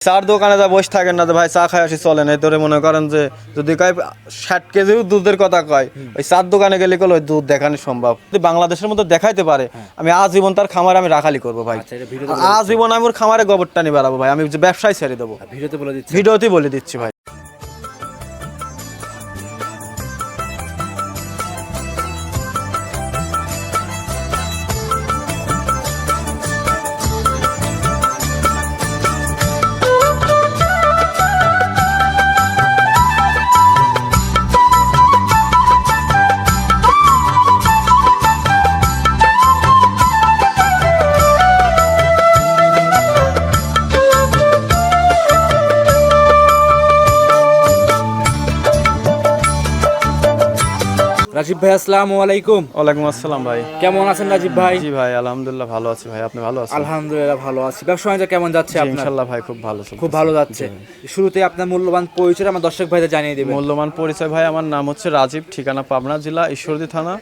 চার দোকানে যা বসে থাকেন না যে ভাই চা খাই আসি চলেন এই ধরে মনে করেন যে যদি কয় ষাট কেজিও দুধের কথা কয় ওই চার দোকানে গেলে কল ওই দুধ দেখানো সম্ভব। যদি বাংলাদেশের মধ্যে দেখাইতে পারে আমি আজীবন তার খামারে আমি রাখালি করব ভাই। আচ্ছা, আজীবন আমি ওর খামারে গোবরটা নিয়ে বেড়াবো ভাই আমি ব্যবসায় ছেড়ে দেবো। ভিডিওতে বলে দিচ্ছি। ভিডিওতেই বলে দিচ্ছি ভাই। রাজীব ভাই আসসালামু আলাইকুম। ওয়ালাইকুম আসসালাম ভাই। কেমন আছেন রাজীব ভাই? জি ভাই আলহামদুলিল্লাহ ভালো আছি ভাই আপনি ভালো আছেন? আলহামদুলিল্লাহ ভালো আছি। ব্যবসা বাণিজ্য কেমন যাচ্ছে আপনার? ইনশাআল্লাহ ভাই খুব ভালো চলছে। খুব ভালো যাচ্ছে। শুরুতে আপনার মূল্যবান পরিচয় আমার দর্শক ভাইদের জানিয়ে দেবেন। মূল্যবান পরিচয় ভাই আমার নাম হচ্ছে রাজীব ঠিকানা পাবনা জেলা ঈশ্বরদী থানা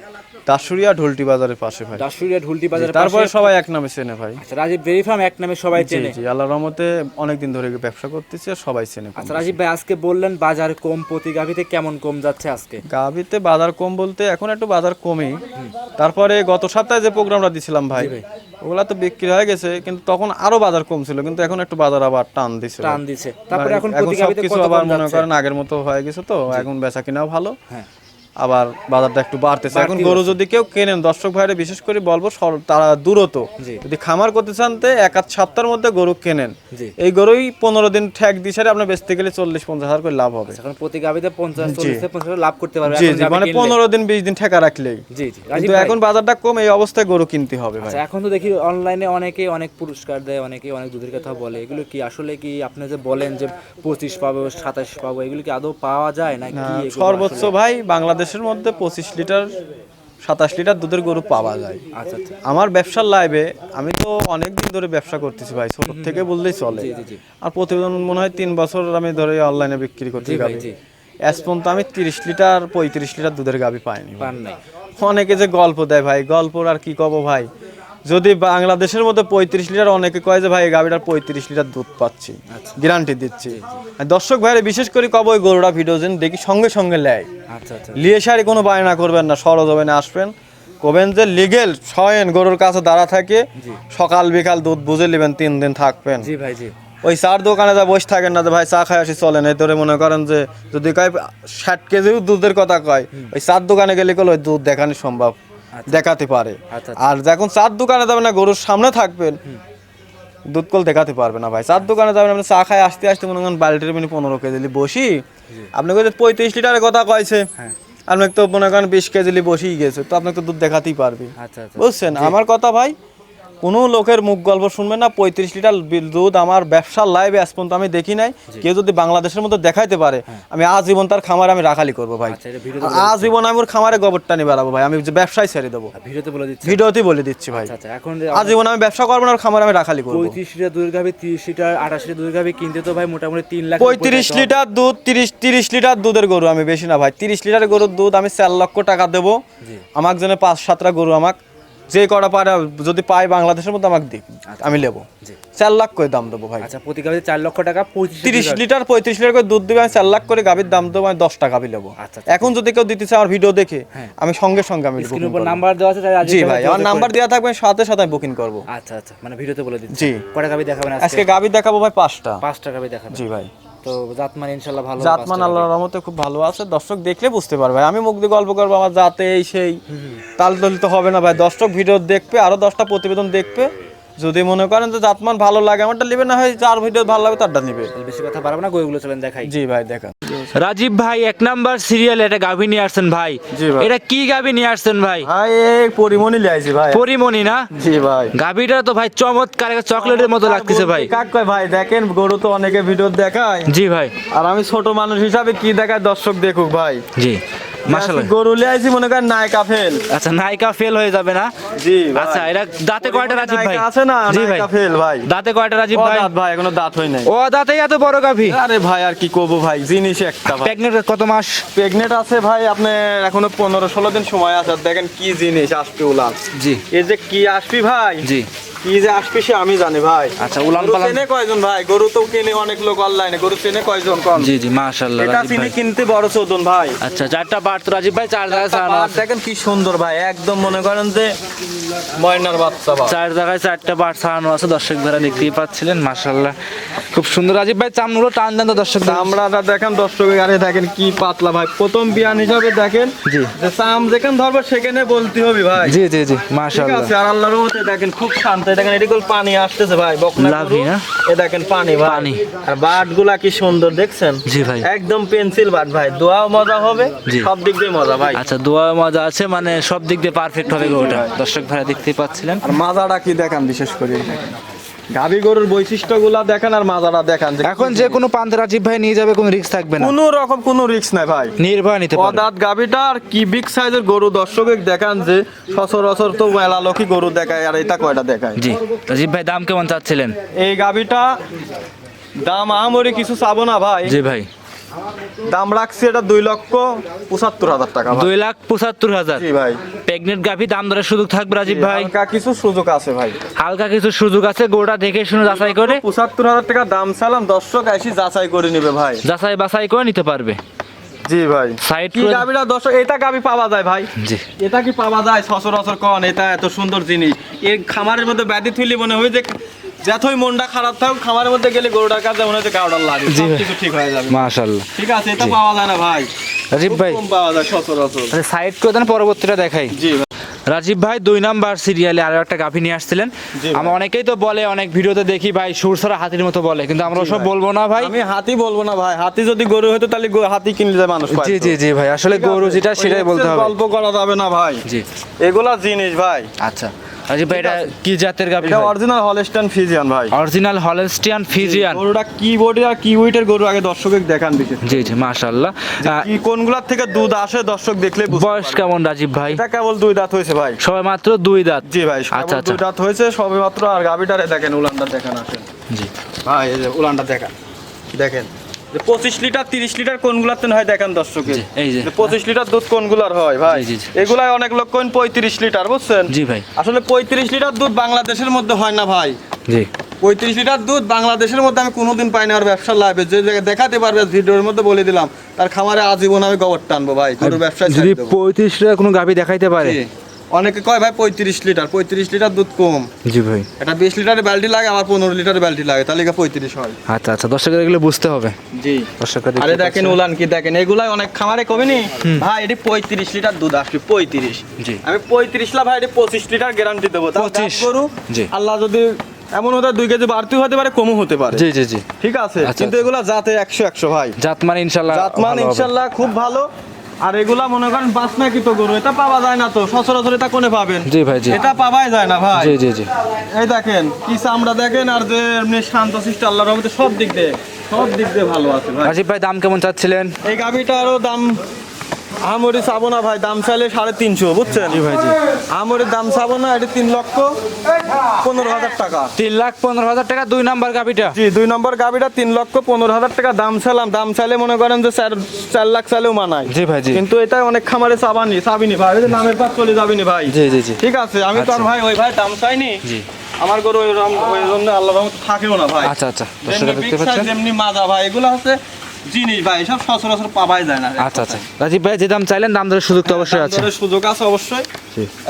দাসুরিয়া ঢোলটি বাজারের পাশে ভাই। দাসুরিয়া ঢুলটি বাজারে তারপরে সবাই এক নামে চেনে ভাই। আচ্ছা রাজীব ডেরি ফার্ম এক নামে সবাই চেনে। জি আল্লাহর রহমতে অনেকদিন ধরে ব্যবসা করতেছি আর সবাই চেনে আচ্ছা রাজীব ভাই আজকে বললেন বাজার কম প্রতি গাভিতে কেমন কম যাচ্ছে আজকে? গাভিতে বাজার কম বলতে এখন একটু বাজার কমই। তারপরে গত সপ্তাহে যে প্রোগ্রামটা দিছিলাম ভাই ওগুলা তো বিক্রি হয়ে গেছে কিন্তু তখন আরও বাজার কম ছিল কিন্তু এখন একটু বাজার আবার টান দিছে টান দিছে। তারপরে এখন প্রতি গাভিতে কত আবার মনে করেন আগের মতো হয়ে গেছে তো এখন বেচা কিনাও ভালো। হ্যাঁ। আবার বাজারটা একটু বাড়তেছে। এখন গরু যদি কেউ কেনেন দর্শক ভাইরা বিশেষ করে বলব তারা দূরত। যদি খামার করতে চান তো এক আধ সপ্তাহের মধ্যে গরু কেনেন। এই গরুই পনেরো দিন ঠেক দিছে আপনার বেচতে গেলে চল্লিশ পঞ্চাশ হাজার করে লাভ হবে। এখন প্রতি গাভিতে পঞ্চাশ লাভ করতে পারবে। মানে পনেরো দিন বিশ দিন ঠেকা রাখলেই। কিন্তু এখন বাজারটা কম এই অবস্থায় গরু কিনতে হবে ভাই। আচ্ছা এখন তো দেখি অনলাইনে অনেকে অনেক পুরস্কার দেয় অনেকে অনেক দুধের কথা বলে। এগুলো কি আসলে কি আপনি যে বলেন যে পঁচিশ পাবো সাতাশ পাবো এগুলো কি আদৌ পাওয়া যায় না সর্বোচ্চ ভাই বাংলাদেশের মধ্যে পঁচিশ লিটার সাতাশ লিটার দুধের গরু পাওয়া যায়। আচ্ছা আচ্ছা। আমার ব্যবসার লাইভে আমি তো অনেক দিন ধরে ব্যবসা করতেছি ভাই ছোট থেকে বললেই চলে। আর প্রতিবেদন মনে হয় তিন বছর আমি ধরে অনলাইনে বিক্রি করতে পারি গাবি। এস পর্যন্ত আমি তিরিশ লিটার পঁয়ত্রিশ লিটার দুধের গাবি পাইনি। অনেকে যে গল্প দেয় ভাই গল্পর আর কি কব ভাই? যদি বাংলাদেশের মধ্যে পঁয়ত্রিশ লিটার অনেকে কয় যে ভাই এই পঁয়ত্রিশ লিটার দুধ পাচ্ছি। গ্যারান্টি দিচ্ছি। দর্শক ভাইরা বিশেষ করে কব ওই গরুটা ভিডিও যেন দেখি সঙ্গে সঙ্গে লেয়। আচ্ছা আচ্ছা। লিয়ে সারি কোনো বায়না করবেন না সরজমিনে আসবেন। কবেন যে লিগেল ছয়েন গরুর কাছে দাঁড়া থাকে সকাল বিকাল দুধ বুঝে নেবেন তিন দিন থাকবেন। জি ভাই জি। ওই চার দোকানে যা বসে থাকেন না যে ভাই চা খাই আসি চলেন। এই ধরে মনে করেন যে যদি কয় ষাট কেজিও দুধের কথা কয় ওই চার দোকানে গেলে কল ওই দুধ দেখানো সম্ভব। দেখাতে পারে। আচ্ছা, আর যখন চার দোকানে যাবেন না গরুর সামনে থাকবেন দুধ কল দেখাতে পারবে না ভাই। চার দোকানে যাবেন আপনি চা খায় আসতে আসতে মনে করেন বাল্টির মিনিট পনেরো কেজি বসি। আপনি কে পঁয়ত্রিশ লিটারের কথা কয়েছে আপনি আপনাকে তো মনে করেন বিশ কেজি বসেই গেছে তো আপনাকে তো দুধ দেখাতেই পারবে আচ্ছা আচ্ছা। বুঝছেন? আমার কথা ভাই কোনো লোকের মুখ গল্প শুনবেন না পঁয়ত্রিশ লিটার দুধ আমার ব্যবসার লাইভে আজ পর্যন্ত আমি দেখি নাই। কেউ যদি বাংলাদেশের মধ্যে দেখাইতে পারে আমি আজীবন তার খামারে আমি রাখালি করব ভাই। আচ্ছা আজীবন আমি ওর খামারে গোবরটা নিয়ে বেড়াবো ভাই আমি ব্যবসায় ছেড়ে দেবো। ভিডিওতে বলে দিচ্ছি। ভিডিওতেই বলে দিচ্ছি ভাই। আচ্ছা আচ্ছা এখন আজীবন আমি ব্যবসা করব না ওর খামারে আমি রাখালি করব। পঁয়ত্রিশ লিটার দুধের গাভি তিরিশ লিটার আঠাশ লিটার দুধের গাভি কিনতে তো ভাই মোটামুটি তিন লাখ পঁয়ত্রিশ লিটার দুধ তিরিশ তিরিশ লিটার দুধের গরু আমি বেশি না ভাই। তিরিশ লিটার গরুর দুধ আমি চার লক্ষ টাকা দেবো। আমাকে জন্য পাঁচ সাতটা গরু আমাক যে কটা পারে যদি পাই বাংলাদেশের মধ্যে আমাকে দিক আমি নেব। চার লাখ করে দাম দেবো ভাই। আচ্ছা প্রতি গাভিতে চার লক্ষ টাকা তিরিশ লিটার পঁয়ত্রিশ লিটার করে দুধ দিবে আমি চার লাখ করে গাভীর দাম দেবো আমি দশ টাকা নেব। আচ্ছা, এখন যদি কেউ দিতে চায় আমার ভিডিও দেখে হ্যাঁ। আমি সঙ্গে সঙ্গে আমি। নাম্বার দেওয়া আছে জি ভাই আমার নাম্বার দেওয়া থাকবে আমি সাথে সাথে বুকিং করব। আচ্ছা আচ্ছা মানে ভিডিওতে বলে দিচ্ছি। জি। কটা গাভি দেখাবেন আজকে? গাভী দেখাবো ভাই পাঁচটা। পাঁচটা গাভি দেখাবেন। জি ভাই। তো জাতমান ইনশাল্লাহ ভালো জাতমান আল্লাহর রহমতে খুব ভালো আছে। দর্শক দেখলে বুঝতে পারবে। আমি মুখ দিয়ে গল্প করব আমার জাতে এই সেই। তাল তাল তো হবে না ভাই। দর্শক ভিডিও দেখবে আরও দশটা প্রতিবেদন দেখবে। যদি মনে করেন যে জাতমান ভালো লাগে আমারটা নেবে না হয় যার ভিডিও ভালো লাগে তারটা নিবে। বেশি কথা বাড়াবো না গরুগুলো চলেন দেখাই। জি ভাই দেখা রাজীব ভাই এক নাম্বার সিরিয়াল এটা গাভি নিয়ে আসছেন ভাই। জি ভাই। এটা কি গাভি নিয়ে আসছেন ভাই? ভাই এই পরিমণি লিয়াইছি ভাই। পরিমণি না? জি ভাই। গাভিটা তো ভাই চমৎকার চকলেটের মতো লাগতেছে ভাই। কাক কয় ভাই? দেখেন গরু তো অনেকে ভিডিও দেখায়। জি ভাই। আর আমি ছোট মানুষ হিসাবে কি দেখায় দর্শক দেখুক ভাই। জি। মাশাআল্লাহ। গরু লিয়াইছি মনে করেন নায়কা ফেল। আচ্ছা নায়িকা ফেল হয়ে যাবে না? জি ভাই। আচ্ছা এটা দাঁতে কয়টা রাজীব ভাই? আছে না? জি ফেল ভাই। দাঁতে কয়টা রাজীব ভাই? দাঁত ভাই এখনও দাঁত নাই। ও দাঁতে এত বড় গাভি? আরে ভাই আর কি করব ভাই? জিনিস একটা ভাই। কত মাস? প্রেগনেন্ট আছে ভাই আপনার এখনও পনেরো ষোলো দিন সময় আছে। দেখেন কি জিনিস আসবে উলান জি। এই যে কি আসবি ভাই? জি। কি যে আসবে সে আমি জানি ভাই। আচ্ছা, উলান পালান- চেনে কয়জন ভাই? গরু তো কিনে অনেক লোক অনলাইনে গরু চেনে কয়জন কম? জি জি মাশাআল্লাহ এটা চিনি কিনতে বড় চোদন ভাই। আচ্ছা চারটা বাট তো রাজীব ভাই চার। দেখেন কি সুন্দর ভাই। একদম মনে করেন যে ময়নার বাচ্চা ভাই চার জায়গায় চারটা বাট ছাড়ানো আছে দর্শক ভাইরা দেখতেই পাচ্ছিলেন মাশাআল্লাহ। খুব সুন্দর। রাজীব ভাই চামড়ুলো টান দেন দর্শক চামড়াটা দেখেন দর্শক আরে দেখেন কি পাতলা ভাই। প্রথম বিয়ান হিসাবে দেখেন জি। যে চাম যেখানে ধরবো সেখানে বলতে হবে ভাই। জি জি জি ঠিক আর আল্লাহর রহমতে দেখেন খুব শান্ত। দেখেন এদিকে পানি আসতেছে ভাই বকনা লাভি, না? এ দেখেন পানি ভাই। পানি। আর বাটগুলা কি সুন্দর দেখছেন? জি ভাই। একদম পেন্সিল বাট ভাই। দোয়াও মজা হবে সব দিক দিয়ে মজা ভাই। আচ্ছা দোয়া মজা আছে মানে সব দিক দিয়ে পারফেক্ট হবে ওটা দর্শক ভাইরা দেখতেই পাচ্ছিলেন। আর মাজাটা কি দেখান বিশেষ করে? দেখেন গাভী গরুর বৈশিষ্ট্যগুলা দেখেন আর মাজাটা দেখান যে এখন যে কোনো পান্তে রাজীব ভাই নিয়ে যাবে কোনো রিস্ক থাকবে না। কোনো রকম কোনো রিস্ক নাই ভাই। নির্ভয় নিতে পারবে। পদাত গাভিটা আর কি বিগ সাইজের গরু দর্শকে দেখান যে সচরাচর তো মেলা লোকই গরু দেখায় আর এটা কয়টা দেখায়? জি রাজীব ভাই দাম কেমন চাচ্ছিলেন? এই গাভিটা দাম আমরি কিছু চাবো না ভাই। জি ভাই। দাম রাখছি এটা দুই লক্ষ পঁচাত্তর হাজার টাকা দুই লাখ পঁচাত্তর হাজার। জি ভাই। প্রেগনেন্ট গাভি দাম দরের সুযোগ থাকবে রাজীব ভাই। হালকা কিছু সুযোগ আছে ভাই। হালকা কিছু সুযোগ আছে গোটা দেখে শুনে যাচাই করে পঁচাত্তর হাজার টাকা দাম চালাম দর্শক এসে যাচাই করে নিবে ভাই। যাচাই বাছাই করে নিতে পারবে। জি ভাই। সাইড কি গাভিটা দর্শক এটা গাভি পাওয়া যায় ভাই। জি। এটা কি পাওয়া যায়? সচরাচর কন এটা এত সুন্দর জিনিস। এর খামারের মধ্যে ব্যাধি থুইলে মনে হয় যে যতই মনটা খারাপ থাক খামারের মধ্যে গেলে গরুটার কাছে মনে হচ্ছে লাগে। কিছু ঠিক হয়ে যাবে। মাশাআল্লাহ ঠিক আছে এটা পাওয়া যায় না ভাই। রাজীব ভাই। পাওয়া যায় সচরাচর। সাইড করে দেন পরবর্তীটা দেখাই। জি রাজীব ভাই দুই নাম্বার সিরিয়ালে আরও একটা গাভী নিয়ে আসছিলেন। আমরা অনেকেই তো বলে অনেক ভিডিওতে দেখি ভাই সুরসরা হাতির মতো বলে কিন্তু আমরা সব বলব না ভাই। আমি হাতি বলব না ভাই। হাতি যদি গরু হতো তাহলে হাতি কিনলে যায় মানুষ জি জি জি ভাই। আসলে গরু যেটা সেটাই বলতে হবে। গল্প করা যাবে না ভাই। জি। এগুলা জিনিস ভাই। আচ্ছা। রাজীব ভাই এটা কি জাতের গাভী এটা অরিজিনাল হলস্টাইন ফিজিয়ান ভাই। অরিজিনাল হলস্টিয়ান ফিজিয়ান গরুটা কি বডি আর কি ওয়েটের গরু আগে দর্শকের দেখান বিশেষ জি জি মাশাআল্লাহ। কি কোনগুলার থেকে দুধ আসে দর্শক দেখলে বয়স কেমন রাজীব ভাই? এটা কেবল দুই দাঁত হয়েছে ভাই। সবে মাত্র দুই দাঁত। জি ভাই আচ্ছা আচ্ছা আচ্ছা। দুই দাঁত হয়েছে সবে মাত্র। আর গাবিটারে দেখেন উলানটা দেখেন আসেন। জি। ভাই উলানটা দেখেন। দেখেন। যে পঁচিশ লিটার তিরিশ লিটার কোনগুলাতে হয় দেখেন দর্শকের জি, এই যে। পঁচিশ লিটার দুধ কোনগুলার হয় ভাই। এগুলাই অনেক লোক কোন পঁয়ত্রিশ লিটার বুঝছেন? জি ভাই। আসলে পঁয়ত্রিশ লিটার দুধ বাংলাদেশের মধ্যে হয় না ভাই। জি। পঁয়ত্রিশ লিটার দুধ বাংলাদেশের মধ্যে আমি কোনোদিন পাইনি আর ব্যবসা লাভে। যে দেখাতে পারবে ভিডিওর মধ্যে বলে দিলাম তার খামারে আজীবন আমি গোবর টানবো ভাই। গরু ব্যবসায় যদি। পঁয়ত্রিশ টাকা কোনো গাভী দেখাইতে পারে। অনেকে কয় ভাই পঁয়ত্রিশ লিটার পঁয়ত্রিশ লিটার দুধ কম। জি ভাই। এটা বিশ লিটারের বালতি লাগে আমার পনেরো লিটারের বালতি লাগে তাহলে এটা পঁয়ত্রিশ হয়। আচ্ছা আচ্ছা দর্শকের এগুলো বুঝতে হবে। জি। দর্শকরা আরে দেখেন উলান কি দেখেন এগুলাই অনেক খামারে কমে নি? ভাই এটি পঁয়ত্রিশ লিটার দুধ আসবে পঁয়ত্রিশ। জি। আমি পঁয়ত্রিশ লা ভাই এটি পঁচিশ লিটার গ্যারান্টি দেবো। তাও 25 গরু জি। আল্লাহ যদি এমন হতে দুই কেজি বাড়তি হতে পারে কমও হতে পারে। জি জি জি। ঠিক আছে? আচ্ছা, কিন্তু এগুলা জাতে একশো একশো ভাই। জাত মানে ইনশাল্লাহ জাতমান ইনশাল্লাহ খুব ভালো। আর এগুলা মনে করেন বাসমা কি তো গরু এটা পাওয়া যায় না তো সচরাচর এটা কোনে পাবেন? জি ভাই জি। এটা পাওয়াই যায় না ভাই। জি জি জি। এই দেখেন কি চামড়া দেখেন আর যে এমনি শান্ত শিষ্ট আল্লাহর রহমতে সব দিক দিয়ে সব দিক দিয়ে ভালো আছে ভাই। আজি ভাই দাম কেমন চাচ্ছিলেন? এই গাবিটারও দাম আমরি চাবো না ভাই দাম চাইলে সাড়ে তিনশো বুঝছেন? জি ভাই, জি। আমরির দাম চাবো না এটা তিন লক্ষ পনেরো হাজার টাকা। তিন লাখ পনেরো হাজার টাকা দুই নম্বর গাভিটা। জি দুই নম্বর গাভিটা তিন লক্ষ পনেরো হাজার টাকা দাম চাইলাম। দাম চাইলে মনে করেন যে চার চার লাখ চাইলেও মানায়। জি ভাই জি। কিন্তু এটা অনেক খামারে চাবানি চাবিনি ভাই যে নামের পাশ চলে যাবিনি ভাই। জি জি জি। ঠিক আছে আমি তো আর ভাই ওই ভাই দাম চাইনি। জি। আমার গরু ওই জন্য আল্লাহ থাকেও না ভাই। আচ্ছা আচ্ছা। যেমনি মাজা ভাই এগুলো হচ্ছে জিনিস ভাই সব সচরাচর পাওয়াই যায় না। আচ্ছা আচ্ছা। রাজীব ভাই যে দাম চাইলেন দাম দরের সুযোগ তো অবশ্যই আছে। সুযোগ আছে অবশ্যই।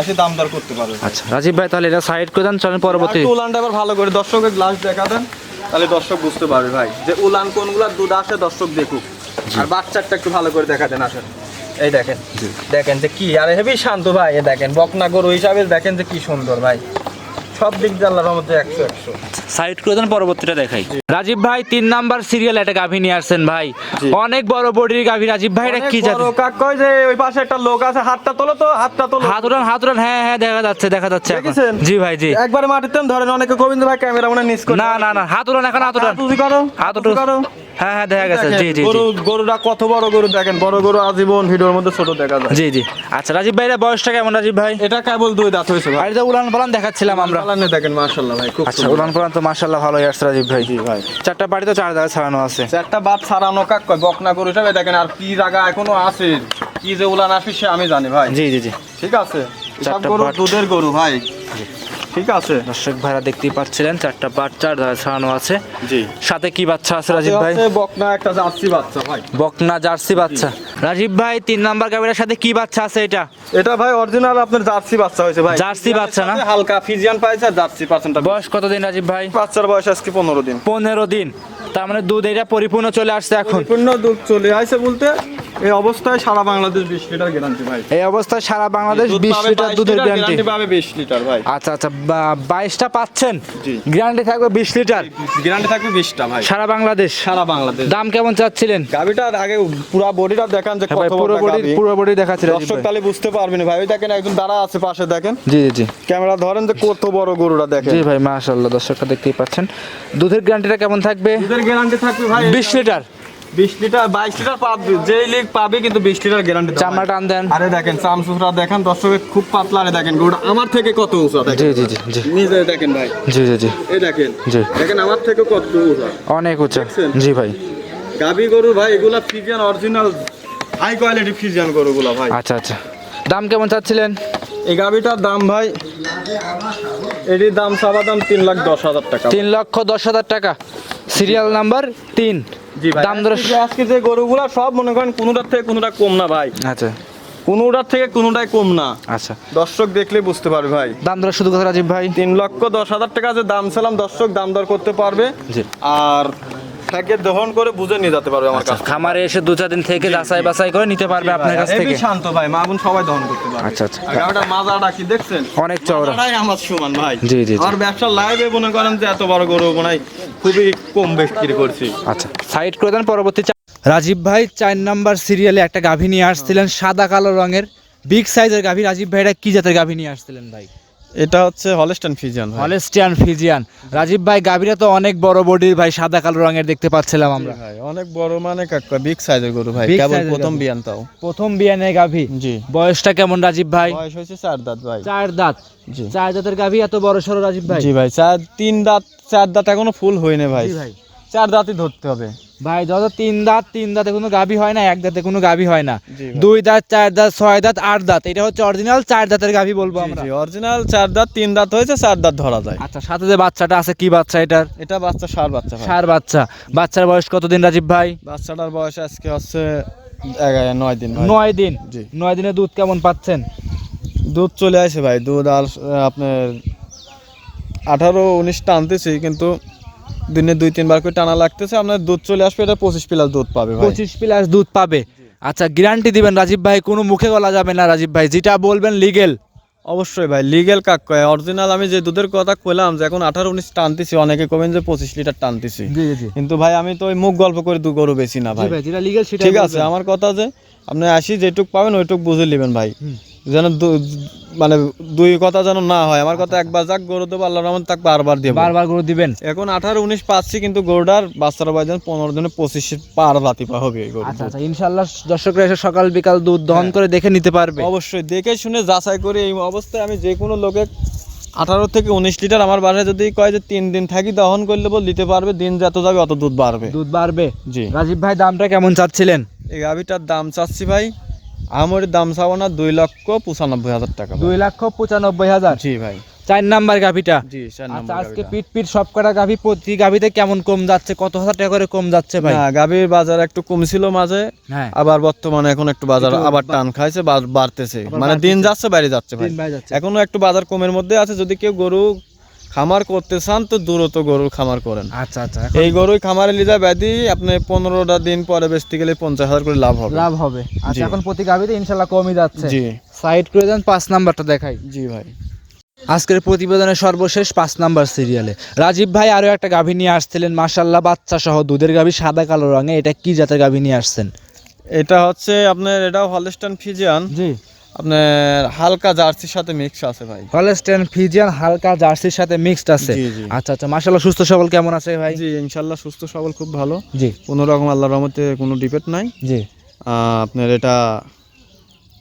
এসে দাম দর করতে পারবে। আচ্ছা রাজীব ভাই তাহলে এটা সাইড করে দেন চলেন পরবর্তী। উলানটা এবার ভালো করে দর্শকের গ্লাস দেখা দেন তাহলে দর্শক বুঝতে পারবে ভাই যে উলান কোনগুলার দুধ আসে দর্শক দেখুক। আর বাচ্চারটা একটু ভালো করে দেখা দেন আসেন। এই দেখেন। দেখেন যে কি আরে হেবি শান্ত ভাই এ দেখেন বকনা গরু হিসাবে দেখেন যে কি সুন্দর ভাই। সব দিক দিয়ে আল্লাহর রহমতে একশো একশো। সাইড করে দেন পরবর্তীটা দেখাই। রাজীব ভাই তিন নাম্বার সিরিয়াল একটা গাভী নিয়ে আসছেন ভাই। অনেক বড় বডির গাভী। রাজীব ভাই এটা কি জাত? কাক? কয় যে ওই পাশে একটা লোক আছে হাতটা তোলো তো হাতটা তোলো। হাত উড়ান হাত উড়ান হ্যাঁ হ্যাঁ দেখা যাচ্ছে দেখা যাচ্ছে এখন। দেখেছেন? জি ভাই জি। একবারে মাটিতে ধরেন অনেকে গোবিন্দ ভাই ক্যামেরা মনে নিস করে না না না হাত উড়ান এখন হাত উড়ান করো হাত করো। হ্যাঁ হ্যাঁ দেখা গেছে। জি জি জি। গরু গরুটা কত বড় গরু দেখেন বড় গরু আজীবন ভিডিওর মধ্যে ছোট দেখা যায়। জি জি। আচ্ছা রাজীব ভাই এর বয়সটা কেমন রাজীব ভাই? এটা কেবল দুই দাঁত হয়েছে ভাই। আর যে উড়ান পালান দেখাচ্ছিলাম আমরা। চালানে দেখেন মাশাআল্লাহ ভাই খুব আচ্ছা সুন্দর। উড়ান তো মাশাল্লাহ ভালোই আসছে রাজীব ভাই। জি ভাই। চারটা বাড়ি তো চার জায়গায় ছাড়ানো আছে। চারটা বাদ ছাড়ানো কাক কয়? বকনা গরু হিসাবে দেখেন আর কি জায়গা এখনও আছে? কি যে উলান আসবে সে আমি জানি ভাই। জি জি জি। ঠিক আছে? গরু দুধের গরু ভাই। ঠিক আছে? দর্শক ভাইরা দেখতেই পাচ্ছিলেন চারটা বাচ্চা ছাড়ানো আছে। জি। সাথে কি বাচ্চা আছে রাজীব ভাই? বকনা একটা জার্সি বাচ্চা ভাই। বকনা জার্সি বাচ্চা। রাজীব ভাই তিন নাম্বার গাবিরার সাথে কি বাচ্চা আছে এটা? এটা ভাই অরিজিনাল আপনার জার্সি বাচ্চা হয়েছে ভাই। জার্সি বাচ্চা না? হালকা ফিজিয়ান পাইছে আর জার্সি পার্সেন্টটা বয়স কতদিন রাজীব ভাই? বাচ্চার বয়স আজকে পনেরো দিন। পনেরো দিন। তার মানে দুধ এটা পরিপূর্ণ চলে আসছে এখন। পরিপূর্ণ দুধ চলে আসছে বলতে এই অবস্থায় সারা বাংলাদেশ বিশ লিটার গ্যারান্টি ভাই। এই অবস্থায় সারা বাংলাদেশ দুধ বিশ পাবে লিটার দুধের গ্যারান্টি পাবে বিশ লিটার ভাই। আচ্ছা আচ্ছা বা- বাইশটা পাচ্ছেন? জি। গ্যারান্টি থাকবে বিশ লিটার। গ্যারান্টি থাকবে বিশটা ভাই। সারা বাংলাদেশ? সারা বাংলাদেশ। দাম কেমন চাচ্ছিলেন? গাবিটার আগে পুরা বডিটা দেখান যে হ্যাঁ কত পুরো বডি পুরো বডি দেখাচ্ছে রাজীব দর্শক। তাহলে বুঝতে পারবেন ভাই। ওই দেখেন একজন দাঁড়া আছে পাশে দেখেন। জি জি জি। ক্যামেরা ধরেন যে কত বড় গরুটা দেখেন। জি ভাই মাশাআল্লাহ দর্শকরা দেখতেই পাচ্ছেন। দুধের গ্যারান্টিটা কেমন থাকবে? দুধের গ্যারান্টি থাকবে ভাই বিশ লিটার। লিটার লিটার পাবে যেই লিগ পাবে কিন্তু বিশ লিটার গ্যারান্টি চামড়া টান দেন। আরে দেখেন চামচুরা দেখেন খুব পাতলা আরে দেখেন আমার থেকে কত উঁচা দেখেন? জি জি জি নিজে দেখেন ভাই। জি জি জি। এই দেখেন জি। দেখেন আমার থেকে কত উঁচা। অনেক উঁচা। জি ভাই। গাবি গরু ভাই এগুলা Friesian original high quality Friesian গরুগুলা ভাই। আচ্ছা আচ্ছা। দাম কেমন চাচ্ছিলেন? এই গাবিটার দাম ভাই এটির দাম সাবা দাম তিন লাখ দশ হাজার টাকা। তিন লক্ষ দশ হাজার টাকা। সিরিয়াল নাম্বার তিন। দাম ধরে আজকে আজকে যে গরুগুলা সব মনে করেন কোনোটার থেকে কোনোটা কম না ভাই। আচ্ছা। কোনোটার থেকে কোনোটাই কম না। আচ্ছা। দর্শক দেখলে বুঝতে পারবে ভাই। দাম দর শুধু কথা রাজীব ভাই। তিন লক্ষ দশ হাজার টাকা যে দাম ছিলাম দর্শক দাম দর করতে পারবে। আর দহন করে বুঝে নিয়ে যেতে পারবে আমার কাছে খামারে এসে দু চার দিন থেকে যাচাই বাছাই করে নিতে পারবে আপনার কাছ থেকে। শান্ত ভাই মা বোন সবাই দহন করতে পারবে। আচ্ছা, আচ্ছা। গাড়িটার মাজাটা কি দেখছেন? অনেক চওড়া। মাজাটাই আমার সমান ভাই। জি, জি। আর ব্যবসা লাইভে মনে করেন যে এত বড় গরু মনে হয় খুবই কম বিক্রি করছি। আচ্ছা সাইড করে দেন পরবর্তী রাজীব ভাই চার নাম্বার সিরিয়ালে একটা গাভী নিয়ে আসছিলেন সাদা কালো রঙের। বিগ সাইজের গাভী। রাজীব ভাই এটা কি জাতের গাভী নিয়ে আসছিলেন ভাই? এটা হচ্ছে হলস্টান ফিজিয়ান ভাই। হলেস্টিয়ান ফিজিয়ান রাজীব ভাই গাভীরা তো অনেক বড় বডির ভাই সাদা কালো রঙের দেখতে পাচ্ছিলাম আমরা। ভাই অনেক বড় মানে কাকা বিগ সাইজের গরু ভাই Big কেবল size এর প্রথম গরু। বিয়ান তাও। প্রথম বিয়ানে গাভী। জি। বয়সটা কেমন রাজীব ভাই? বয়স হয়েছে চার দাঁত ভাই। চার দাঁত। জি। চার দাঁতের গাভী এত বড় সড়ো রাজীব ভাই? জি ভাই চার তিন দাঁত চার দাঁত এখনও ফুল হয়নি ভাই। জি ভাই। চার দাঁতই ধরতে হবে। ভাই যত তিন দাঁত তিন দাঁতে কোনো গাভী হয় না এক দাঁতে কোনো গাভী হয় না। দুই দাঁত চার দাঁত ছয় দাঁত আট দাঁত এটা হচ্ছে অরিজিনাল চার দাঁতের গাভী বলব আমরা। জি অরিজিনাল চার দাঁত তিন দাঁত হয়েছে চার দাঁত ধরা যায়। আচ্ছা সাথে যে বাচ্চাটা আছে কি বাচ্চা এটার? এটা বাচ্চা সার বাচ্চা সার বাচ্চা। বাচ্চার বয়স কতদিন রাজীব ভাই? বাচ্চাটার বয়স আজকে হচ্ছে নয় দিন নয় দিন? নয় দিনে দুধ কেমন পাচ্ছেন? দুধ চলে আসে ভাই দুধ আর আপনার আঠারো উনিশ টানতেছি কিন্তু দিনে দুই তিনবার করে টানা লাগতেছে আপনার দুধ চলে আসবে এটা পঁচিশ প্লাস দুধ পাবে পঁচিশ প্লাস দুধ পাবে। আচ্ছা গ্যারান্টি দিবেন রাজীব ভাই কোনো মুখে গলা যাবে না রাজীব ভাই যেটা বলবেন লিগেল অবশ্যই ভাই লিগেল কাক কয়? অরিজিনাল আমি যে দুধের কথা কইলাম যে এখন আঠারো উনিশ টানতেছি অনেকে কবেন যে পঁচিশ লিটার টানতেছি। কিন্তু ভাই আমি তো ওই মুখ গল্প করে দু গরু বেশি না ভাই। যেটা লিগেল সেটা ঠিক আছে আমার কথা যে আপনি আসি যেটুক পাবেন ওইটুক বুঝে নেবেন ভাই। যেন মানে দুই কথা যেন না হয় আমার কথা একবার যাক গরু দেবো আল্লাহ রহমান তাক বারবার দেবো বারবার গরু দিবেন? এখন আঠারো উনিশ পাচ্ছি কিন্তু গরুটার বাচ্চারা বাই যেন পনেরো দিনে পঁচিশ পার রাতি পা হবে এই গরু আচ্ছা আচ্ছা ইনশাল্লাহ দর্শকরা এসে সকাল বিকাল দুধ দহন করে দেখে নিতে পারবে। অবশ্যই দেখে শুনে যাচাই করে এই অবস্থায় আমি যে কোনো লোকে আঠারো থেকে উনিশ লিটার আমার বাসায় যদি কয় যে তিন দিন থাকি দহন করলে বল দিতে পারবে দিন যত যাবে অত দুধ বাড়বে। দুধ বাড়বে। জি। রাজীব ভাই দামটা কেমন চাচ্ছিলেন? এই গাভিটার দাম চাচ্ছি ভাই আমার দাম চাবো না দুই লক্ষ পঁচানব্বই হাজার টাকা দুই লক্ষ পঁচানব্বই হাজার? জি ভাই। চার নাম্বার গাভিটা? জি চার আচ্ছা নম্বর আজকে। পিট পিট সব কটা গাভি প্রতি গাভিতে কেমন কম যাচ্ছে? কত হাজার টাকা করে কম যাচ্ছে ভাই? না গাভীর বাজার একটু কমছিল মাঝে হ্যাঁ। আবার বর্তমানে এখন একটু বাজার আবার টান খাইছে বাড়তেছে। মানে দিন যাচ্ছে বাইরে যাচ্ছে ভাই। যাচ্ছে। এখনও একটু বাজার কমের মধ্যে আছে যদি কেউ গরু খামার করতে চান তো দূরত গরুর খামার করেন। আচ্ছা আচ্ছা এই গরুই খামারে লিজা ব্যাধি আপনি পনেরোটা দিন পরে বেচতে গেলে পঞ্চাশ হাজার করে লাভ হবে। লাভ হবে। আচ্ছা এখন প্রতি গাভিতে ইনশাল্লাহ কমই যাচ্ছে। জি। সাইড করে দেন পাঁচ নাম্বারটা দেখাই। জি ভাই। আজকের প্রতিবেদনের সর্বশেষ পাঁচ নাম্বার সিরিয়ালে। রাজীব ভাই আরও একটা গাভী নিয়ে আসছিলেন মাশাল্লাহ বাচ্চা সহ দুধের গাভী সাদা কালো রঙে। এটা কি জাতের গাভী নিয়ে আসছেন? এটা হচ্ছে আপনার এটাও হলস্টান ফিজিয়ান জি। আপনার হালকা জার্সির সাথে মিক্স আছে ভাই। হলস্টেন ফিজিয়ান হালকা জার্সির সাথে মিক্সড আছে। আচ্ছা আচ্ছা মাশাল্লাহ সুস্থ সবল কেমন আছে ভাই? জি ইনশাল্লাহ সুস্থ সবল খুব ভালো। জি। কোনো রকম আল্লাহর রহমতে কোনো ডিপেট নাই। জি। আহ, আপনার এটা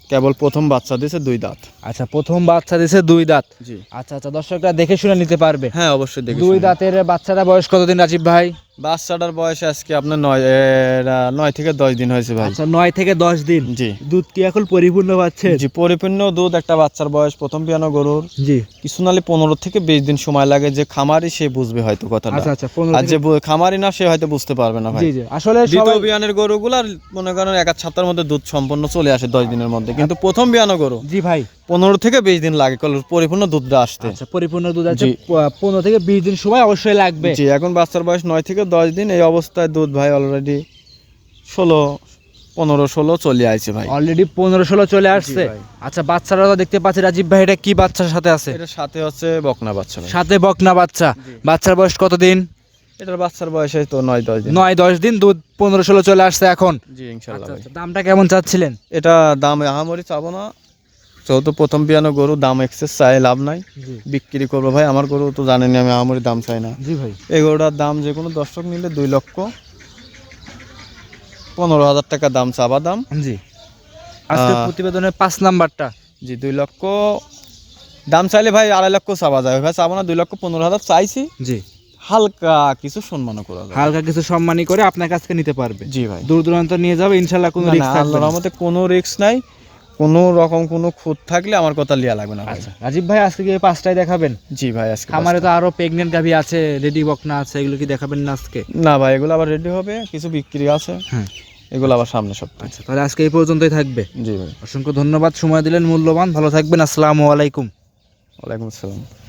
কেবল প্রথম বাচ্চা দিয়েছে দুই দাঁত। আচ্ছা প্রথম বাচ্চা দিছে দুই দাঁত। জি। আচ্ছা আচ্ছা দর্শকরা দেখে শুনে নিতে পারবে। হ্যাঁ অবশ্যই দেখি দুই দাঁতের বাচ্চারা বয়স কতদিন রাজীব ভাই? বাচ্চাটার বয়স আজকে আপনার নয় নয় থেকে দশ দিন হয়েছে ভাই। আচ্ছা নয় থেকে দশ দিন। জি। দুধ কি এখন পরিপূর্ণ পাচ্ছেন জি পরিপূর্ণ দুধ একটা বাচ্চার বয়স প্রথম পিয়ানো গরুর। জি। কিছু নালে পনেরো থেকে বিশ দিন সময় লাগে যে খামারি সে বুঝবে হয়তো কথাটা। আচ্ছা আচ্ছা আর যে খামারি না সে হয়তো বুঝতে পারবে না ভাই। জি জি। আসলে দ্বিতীয় বিয়ানের গরুগুলার মনে করেন এক সপ্তাহের মধ্যে দুধ সম্পূর্ণ চলে আসে দশ দিনের মধ্যে। কিন্তু প্রথম বিয়ানো গরু জি ভাই। পনেরো থেকে বিশ দিন লাগে পরিপূর্ণ দুধটা আসতে। আচ্ছা পরিপূর্ণ দুধ আছে পনেরো থেকে বিশ দিন সময় অবশ্যই লাগবে। জি এখন বাচ্চার বয়স নয় থেকে দশ দিন এই অবস্থায় দুধ ভাই অলরেডি ষোলো পনেরো ষোলো চলে আসছে ভাই। অলরেডি পনেরো ষোলো চলে আসছে। আচ্ছা বাচ্চারা তো দেখতে পাচ্ছি রাজীব ভাই এটা কি বাচ্চার সাথে আছে? এটা সাথে হচ্ছে বকনা বাচ্চা সাথে বকনা বাচ্চা। বাচ্চার বয়স কতদিন? এটার বাচ্চার বয়স এই তো নয় দশ দিন। নয় দশ দিন দুধ পনেরো ষোলো চলে আসছে এখন। জি ইনশাল্লাহ আচ্ছা আচ্ছা দামটা কেমন চাচ্ছিলেন? এটা দাম আহামরি চাবো না। যেহেতু প্রথম বিয়ানো গরু দাম এক্সেস চাই লাভ নাই। বিক্রি করব ভাই আমার গরু তো জানেনি আমি আহামরি দাম চাই না। জি ভাই। এই গরুটার দাম যে কোনো দর্শক নিলে দুই লক্ষ পনেরো হাজার টাকা দাম চাবা দাম। জি। প্রতিবেদনের পাঁচ নাম্বারটা। জি দুই লক্ষ দাম চাইলে ভাই আড়াই লক্ষ চাবা যায়। ভাই চাবো না দুই লক্ষ পনেরো হাজার চাইছি। জি। হালকা কিছু সম্মান করা যাবে হালকা কিছু সম্মানী করে আপনার কাছ থেকে নিতে পারবে। জি ভাই। দূর দূরান্ত নিয়ে যাবে ইনশাল্লাহ কোনো রিস্ক থাকবে না। রহমতে কোনো রিস্ক নাই। কোনো রকম কোনো খুঁত থাকলে আমার কথা লিয়া লাগবে না আচ্ছা রাজীব ভাই আজকে কি পাঁচটায় পাঁচটাই দেখাবেন? জি ভাই আজকে আমারে তো আরও প্রেগনেন্ট গাভী আছে রেডি বকনা আছে এগুলো কি দেখাবেন না আজকে? না ভাই এগুলো আবার রেডি হবে কিছু বিক্রি আছে। হ্যাঁ। এগুলো আবার সামনে সপ্তাহে। আচ্ছা তাহলে আজকে এই পর্যন্তই থাকবে। জি ভাই। অসংখ্য ধন্যবাদ সময় দিলেন মূল্যবান। ভালো থাকবেন আসসালামু আলাইকুম। ওয়ালাইকুম আসসালাম।